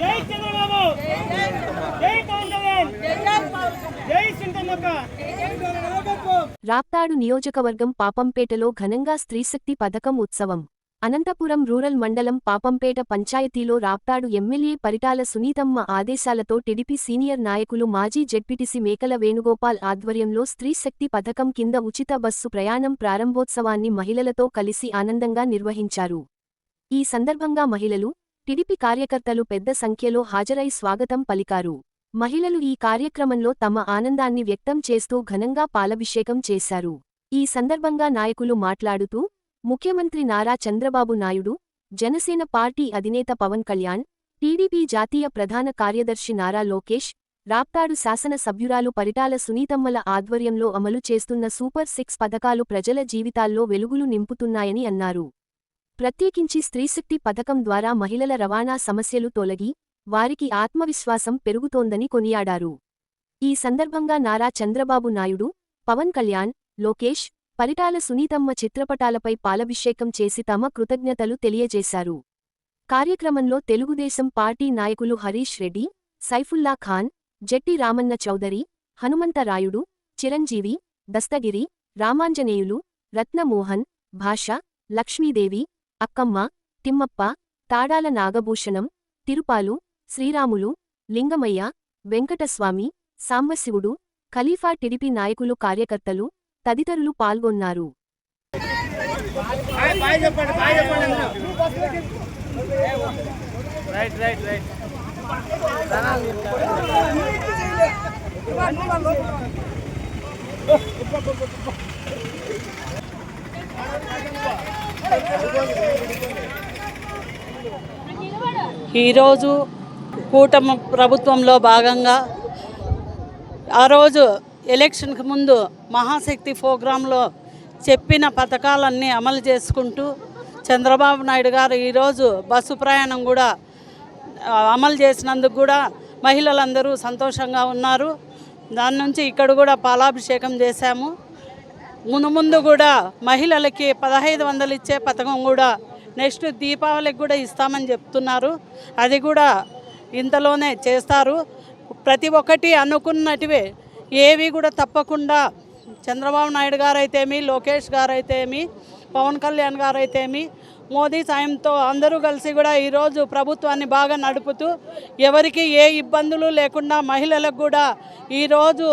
జై చంద్రబాబు జై పవన్ కళ్యాణ్ జై రాప్తాడు నియోజకవర్గం పాపంపేటలో ఘనంగా స్త్రీశక్తి పథకం ఉత్సవం. అనంతపురం రూరల్ మండలం పాపంపేట పంచాయతీలో రాప్తాడు ఎమ్మెల్యే పరిటాల సునీతమ్మ ఆదేశాలతో టిడిపి సీనియర్ నాయకులు మాజీ జెడ్పీటీసీ మేకల వేణుగోపాల్ ఆధ్వర్యంలో స్త్రీశక్తి పథకం కింద ఉచిత బస్సు ప్రయాణం ప్రారంభోత్సవాన్ని మహిళలతో కలిసి ఆనందంగా నిర్వహించారు. ఈ సందర్భంగా మహిళలు టిడిపి కార్యకర్తలు పెద్ద సంఖ్యలో హాజరై స్వాగతం పలికారు. మహిళలు ఈ కార్యక్రమంలో తమ ఆనందాన్ని వ్యక్తం చేస్తూ ఘనంగా పాలభిషేకం చేశారు. ఈ సందర్భంగా నాయకులు మాట్లాడుతూ ముఖ్యమంత్రి నారా చంద్రబాబు నాయుడు జనసేన పార్టీ అధినేత పవన్ కళ్యాణ్ టీడీపీ జాతీయ ప్రధాన కార్యదర్శి నారా లోకేష్ రాప్తాడు శాసన సభ్యురాలు పరిటాల సునీతమ్మల ఆధ్వర్యంలో అమలు చేస్తున్న సూపర్ సిక్స్ పథకాలు ప్రజల జీవితాల్లో వెలుగులు నింపుతున్నాయని అన్నారు. ప్రత్యేకించి స్త్రీశక్తి పథకం ద్వారా మహిళల రవాణా సమస్యలు తొలగి వారికి ఆత్మవిశ్వాసం పెరుగుతోందని కొనియాడారు. ఈ సందర్భంగా నారా చంద్రబాబు నాయుడు పవన్ కళ్యాణ్ లోకేష్ పరిటాల సునీతమ్మ చిత్రపటాలపై పాలభిషేకం చేసి తమ కృతజ్ఞతలు తెలియజేశారు. కార్యక్రమంలో తెలుగుదేశం పార్టీ నాయకులు హరీష్ రెడ్డి సైఫుల్లా ఖాన్ జెట్టి రామన్న చౌదరి హనుమంతరాయుడు చిరంజీవి దస్తగిరి రామాంజనేయులు రత్నమోహన్ భాష లక్ష్మీదేవి అక్కమ్మ తిమ్మప్ప తాడాల నాగభూషణం తిరుపాలు శ్రీరాములు లింగమయ్య వెంకటస్వామి సాంబశివుడు ఖలీఫా టిడిపి నాయకులు కార్యకర్తలు తదితరులు పాల్గొన్నారు. Right right right. ఈరోజు కూటమి ప్రభుత్వంలో భాగంగా ఆ రోజు ఎలక్షన్కి ముందు మహాశక్తి ప్రోగ్రాంలో చెప్పిన పథకాలన్నీ అమలు చేసుకుంటూ చంద్రబాబు నాయుడు గారు ఈరోజు బస్సు ప్రయాణం కూడా అమలు చేసినందుకు కూడా మహిళలందరూ సంతోషంగా ఉన్నారు. దాని నుంచి ఇక్కడ కూడా పాలాభిషేకం చేశాము. ముందు ముందు కూడా మహిళలకి పదహైదు వందలు ఇచ్చే పథకం కూడా నెక్స్ట్ దీపావళికి కూడా ఇస్తామని చెప్తున్నారు. అది కూడా ఇంతలోనే చేస్తారు. ప్రతి ఒక్కటి అనుకున్నటివే. ఏవి కూడా తప్పకుండా చంద్రబాబు నాయుడు గారైతేమి లోకేష్ గారైతేమి పవన్ కళ్యాణ్ గారైతేమి మోదీ సాయంతో అందరూ కలిసి కూడా ఈరోజు ప్రభుత్వాన్ని బాగా నడుపుతూ ఎవరికి ఏ ఇబ్బందులు లేకుండా మహిళలకు కూడా ఈరోజు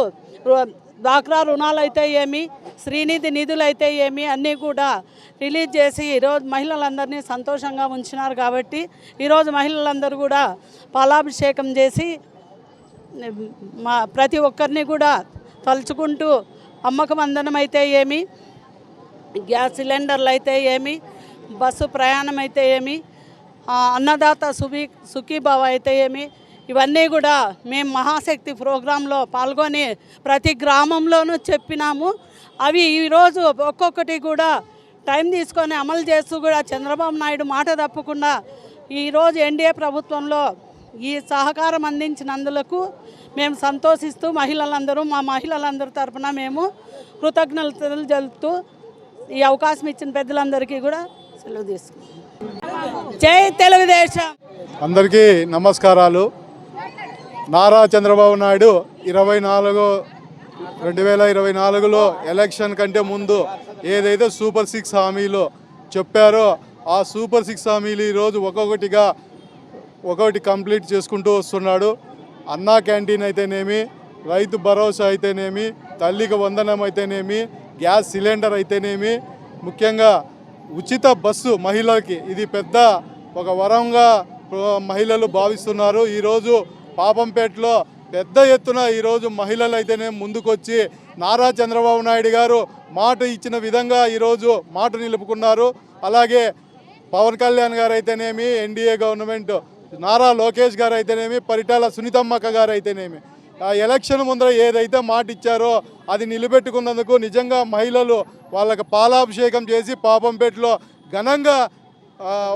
రు- డ్వాక్రా రుణాలు అయితే ఏమి శ్రీనిధి నిధులు అయితే ఏమి అన్నీ కూడా రిలీజ్ చేసి ఈరోజు మహిళలందరినీ సంతోషంగా ఉంచినారు కాబట్టి ఈరోజు మహిళలందరూ కూడా పాలాభిషేకం చేసి మా ప్రతి ఒక్కరిని కూడా తలుచుకుంటూ అమ్మకం అందనం అయితే ఏమి గ్యాస్ సిలిండర్లు అయితే ఏమి బస్సు ప్రయాణం అయితే ఏమి అన్నదాత సుఖీ సుఖీభావ అయితే ఏమి ఇవన్నీ కూడా మేము మహాశక్తి ప్రోగ్రాంలో పాల్గొని ప్రతి గ్రామంలోనూ చెప్పినాము. అవి ఈరోజు ఒక్కొక్కటి కూడా టైం తీసుకొని అమలు చేస్తూ కూడా చంద్రబాబు నాయుడు మాట తప్పకుండా ఈరోజు ఎన్డీఏ ప్రభుత్వంలో ఈ సహకారం అందించినందులకు మేము సంతోషిస్తూ మహిళలందరూ మా మహిళలందరి తరపున మేము కృతజ్ఞతలు జరుపుతూ ఈ అవకాశం ఇచ్చిన పెద్దలందరికీ కూడా సెలవు తీసుకుంటాం జై తెలుగుదేశం! అందరికీ నమస్కారాలు. నారా చంద్రబాబు నాయుడు ఇరవై నాలుగు రెండు వేల ఇరవై నాలుగులో ఎలక్షన్ కంటే ముందు ఏదైతే సూపర్ సిక్స్ హామీలు చెప్పారో ఆ సూపర్ సిక్స్ హామీలు ఈరోజు ఒక్కొక్కటిగా ఒకటి కంప్లీట్ చేసుకుంటూ వస్తున్నాడు. అన్నా క్యాంటీన్ అయితేనేమి రైతు భరోసా అయితేనేమి తల్లికి వందనం అయితేనేమి గ్యాస్ సిలిండర్ అయితేనేమి ముఖ్యంగా ఉచిత బస్సు మహిళలకి ఇది పెద్ద ఒక వరంగా మహిళలు భావిస్తున్నారు. ఈరోజు పాపంపేటలో పెద్ద ఎత్తున ఈరోజు మహిళలు అయితేనే ముందుకొచ్చి నారా చంద్రబాబు నాయుడు గారు మాట ఇచ్చిన విధంగా ఈరోజు మాట నిలుపుకున్నారు. అలాగే పవన్ కళ్యాణ్ గారు అయితేనేమి ఎన్డీఏ గవర్నమెంట్ నారా లోకేష్ గారు అయితేనేమి పరిటాల సునీతమ్మక్క గారు అయితేనేమి ఆ ఎలక్షన్ ముందర ఏదైతే మాట ఇచ్చారో అది నిలబెట్టుకున్నందుకు నిజంగా మహిళలు వాళ్ళకి పాలాభిషేకం చేసి పాపంపేటలో ఘనంగా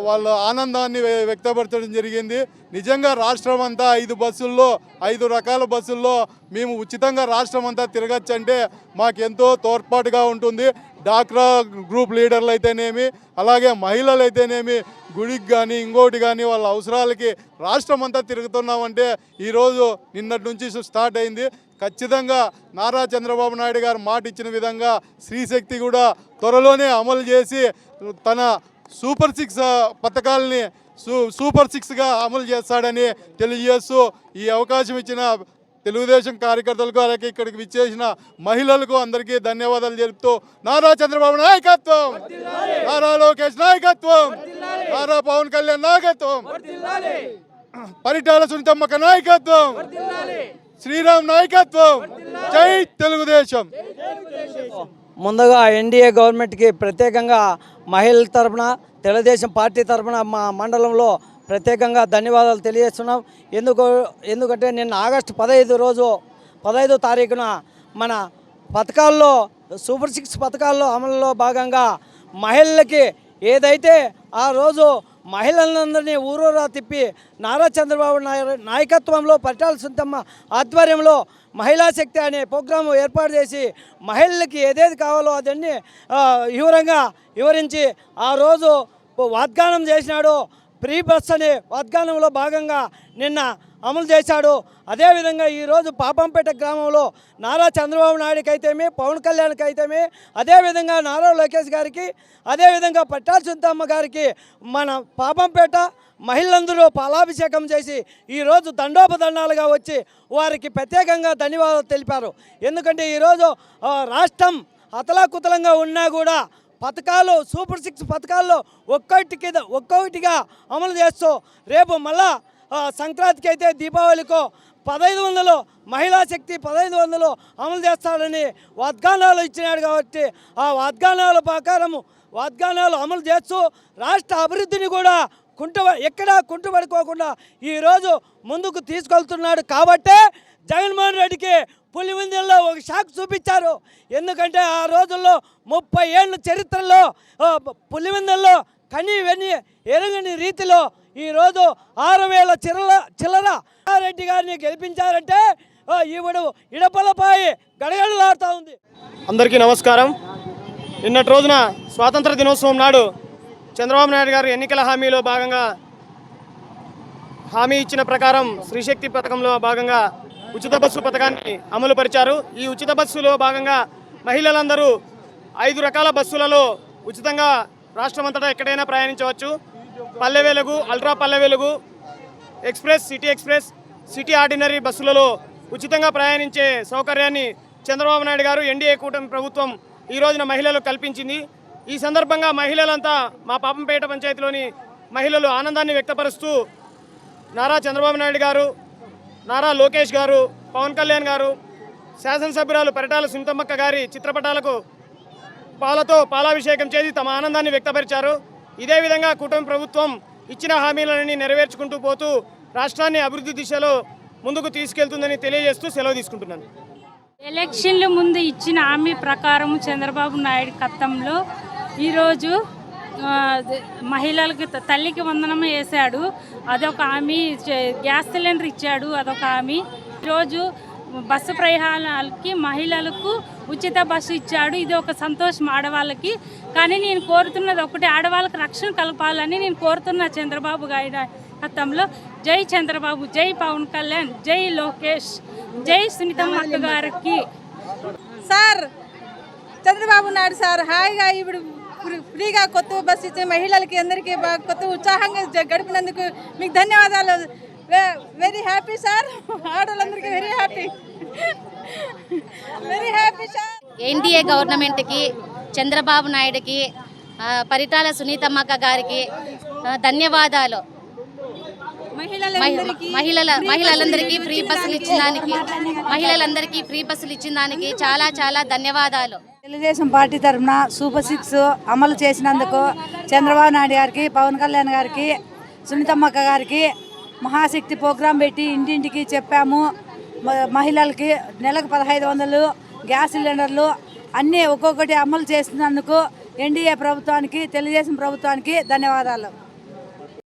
వాళ్ళ ఆనందాన్ని వ్యక్తపరచడం జరిగింది. నిజంగా రాష్ట్రం అంతా ఐదు బస్సుల్లో ఐదు రకాల బస్సుల్లో మేము ఉచితంగా రాష్ట్రం అంతా తిరగచ్చంటే మాకెంతో తోడ్పాటుగా ఉంటుంది. డాక్రా గ్రూప్ లీడర్లు అయితేనేమి అలాగే మహిళలు అయితేనేమి గుడికి కానీ ఇంకోటి కానీ వాళ్ళ అవసరాలకి రాష్ట్రం అంతా తిరుగుతున్నామంటే ఈరోజు నిన్నటి నుంచి స్టార్ట్ అయింది. ఖచ్చితంగా నారా చంద్రబాబు నాయుడు గారు మాట ఇచ్చిన విధంగా శ్రీశక్తి కూడా త్వరలోనే అమలు చేసి తన సూపర్ సిక్స్ పథకాలని సూ సూపర్ సిక్స్గా అమలు చేస్తాడని తెలియజేస్తూ ఈ అవకాశం ఇచ్చిన తెలుగుదేశం కార్యకర్తలకు అలాగే ఇక్కడికి విచ్చేసిన మహిళలకు అందరికీ ధన్యవాదాలు తెలుపుతూ నారా చంద్రబాబు నాయకత్వం! నారా లోకేష్ నాయకత్వం! నారా పవన్ కళ్యాణ్ నాయకత్వం! పరిటాల సునీతమ్మక నాయకత్వం! శ్రీరామ్ నాయకత్వం. జై తెలుగుదేశం. ముందుగా ఎన్డీఏ గవర్నమెంట్కి ప్రత్యేకంగా మహిళల తరపున తెలుగుదేశం పార్టీ తరపున మా మండలంలో ప్రత్యేకంగా ధన్యవాదాలు తెలియజేస్తున్నాం. ఎందుకు ఎందుకంటే నిన్న ఆగస్టు పదహైదు రోజు పదహైదో తారీఖున మన పథకాల్లో సూపర్ సిక్స్ పథకాల్లో అమలులో భాగంగా మహిళలకి ఏదైతే ఆ రోజు మహిళలందరినీ ఊరూరా తిప్పి నారా చంద్రబాబు నాయుడు నాయకత్వంలో పరిటాల సుంతమ్మ ఆధ్వర్యంలో మహిళా శక్తి అనే ప్రోగ్రాం ఏర్పాటు చేసి మహిళలకి ఏదేది కావాలో అదన్నీ వివరంగా వివరించి ఆ రోజు వాగ్దానం చేసినాడు. ఫ్రీ బస్ అనే వాగ్దానంలో భాగంగా నిన్న అమలు చేశాడు. అదేవిధంగా ఈరోజు పాపంపేట గ్రామంలో నారా చంద్రబాబు నాయుడుకి అయితేమి పవన్ కళ్యాణ్కి అయితేమి అదేవిధంగా నారా లోకేష్ గారికి అదేవిధంగా పట్టాల్సింతమ్మ గారికి మన పాపంపేట మహిళలందరూ పాలాభిషేకం చేసి ఈరోజు దండోపదండాలుగా వచ్చి వారికి ప్రత్యేకంగా ధన్యవాదాలు తెలిపారు. ఎందుకంటే ఈరోజు రాష్ట్రం అతలాకుతలంగా ఉన్నా కూడా పథకాలు సూపర్ సిక్స్ పథకాల్లో ఒక్కొక్కటికి ఒక్కొక్కటిగా అమలు చేస్తూ రేపు మళ్ళా సంక్రాంతికి అయితే దీపావళికో పదహైదు వందలు మహిళా శక్తి పదహైదు వందలు అమలు చేస్తాడని వాగ్దానాలు ఇచ్చినాడు కాబట్టి ఆ వాగ్దానాల ప్రకారము వాగ్దానాలు అమలు చేస్తూ రాష్ట్ర అభివృద్ధిని కూడా కుంట ఎక్కడా కుంటుపడుకోకుండా ఈరోజు ముందుకు తీసుకెళ్తున్నాడు కాబట్టే జగన్మోహన్ రెడ్డికి పులివిందుల్లో ఒక షాక్ చూపించారు. ఎందుకంటే ఆ రోజుల్లో ముప్పై ఏళ్ళ చరిత్రలో పులివిందుల్లో పులివెందుల్లో కని వెని రీతిలో ఈరోజు ఆరు వేల చిల్లర చిల్లర రెడ్డి గారిని గెలిపించారంటే ఆ, ఈవిడ ఇడపలపాయి గడగడలాడుతూ ఉంది. అందరికీ నమస్కారం. నిన్నటి రోజున స్వాతంత్ర దినోత్సవం నాడు చంద్రబాబు నాయుడు గారు ఎన్నికల హామీలో భాగంగా హామీ ఇచ్చిన ప్రకారం శ్రీశక్తి పథకంలో భాగంగా ఉచిత బస్సు పథకాన్ని అమలు పరిచారు. ఈ ఉచిత బస్సులో భాగంగా మహిళలందరూ ఐదు రకాల బస్సులలో ఉచితంగా రాష్ట్రమంతటా ఎక్కడైనా ప్రయాణించవచ్చు. పల్లె Velugu ultra Palle Velugu express city express city ordinary బస్సులలో ఉచితంగా ప్రయాణించే సౌకర్యాన్ని చంద్రబాబు నాయుడు గారు ఎన్డీఏ కూటమి ప్రభుత్వం ఈ రోజున మహిళలకు కల్పించింది. ఈ సందర్భంగా మహిళలంతా మా పాపంపేట పంచాయతీలోని మహిళలు ఆనందాన్ని వ్యక్తపరుస్తూ నారా చంద్రబాబు నాయుడు గారు నారా లోకేష్ గారు పవన్ కళ్యాణ్ గారు శాసనసభ్యురాలు పరిటాల సునీతమ్మక్క గారి చిత్రపటాలకు పాలతో పాలాభిషేకం చేసి తమ ఆనందాన్ని వ్యక్తపరిచారు. ఇదే విధంగా కూటమి ప్రభుత్వం ఇచ్చిన హామీలన్నీ నెరవేర్చుకుంటూ పోతూ రాష్ట్రాన్ని అభివృద్ధి దిశలో ముందుకు తీసుకెళ్తుందని తెలియజేస్తూ సెలవు తీసుకుంటున్నాను. ఎలక్షన్ల ముందు ఇచ్చిన హామీ ప్రకారం చంద్రబాబు నాయుడు కత్తంలో ఈరోజు మహిళలకు త- తల్లికి వందనం వేశాడు. అదొక హామీ చే- గ్యాస్ సిలిండర్ ఇచ్చాడు. అదొక హామీ. ఈరోజు బస్సు ప్రయాణాలకి మహిళలకు ఉచిత బస్సు ఇచ్చాడు. ఇది ఒక సంతోషం ఆడవాళ్ళకి. కానీ నేను కోరుతున్నది ఒకటి ఆడవాళ్ళకి రక్షణ కలపాలని నేను కోరుతున్న చంద్రబాబు గారి జై చంద్రబాబు జై పవన్ కళ్యాణ్ జై లోకేష్ జై సునీతమ్మ గారికి. సార్ చంద్రబాబు నాయుడు సార్ హాయిగా ఇప్పుడు ఫ్రీగా కొత్త బస్సు ఇచ్చే మహిళలకి అందరికీ కొత్త ఉత్సాహంగా గడిపినందుకు మీకు ధన్యవాదాలు. Very happy sir ఆడవాళ్ళందరికీ very happy very happy sir NDA గవర్నమెంట్కి చంద్రబాబు నాయుడుకి పరిటాల సునీతమ్మక్క గారికి ధన్యవాదాలు. మహి- మహిళల మహిళలందరికీ ఫ్రీ బస్సులు ఇచ్చిన దానికి మహిళలందరికీ ఫ్రీ బస్సులు ఇచ్చిన దానికి చాలా చాలా ధన్యవాదాలు. తెలుగుదేశం పార్టీ తరఫున సూపర్ సిక్స్ అమలు చేసినందుకు చంద్రబాబు నాయుడు గారికి పవన్ కళ్యాణ్ గారికి సునీతమ్మక్క గారికి మహాశక్తి ప్రోగ్రాం పెట్టి ఇంటింటికి చెప్పాము. మ- మహిళలకి నెలకు పదహైదు వందలు గ్యాస్ సిలిండర్లు అన్నీ ఒక్కొక్కటి అమలు చేసినందుకు ఎన్డీఏ ప్రభుత్వానికి తెలుగుదేశం ప్రభుత్వానికి ధన్యవాదాలు.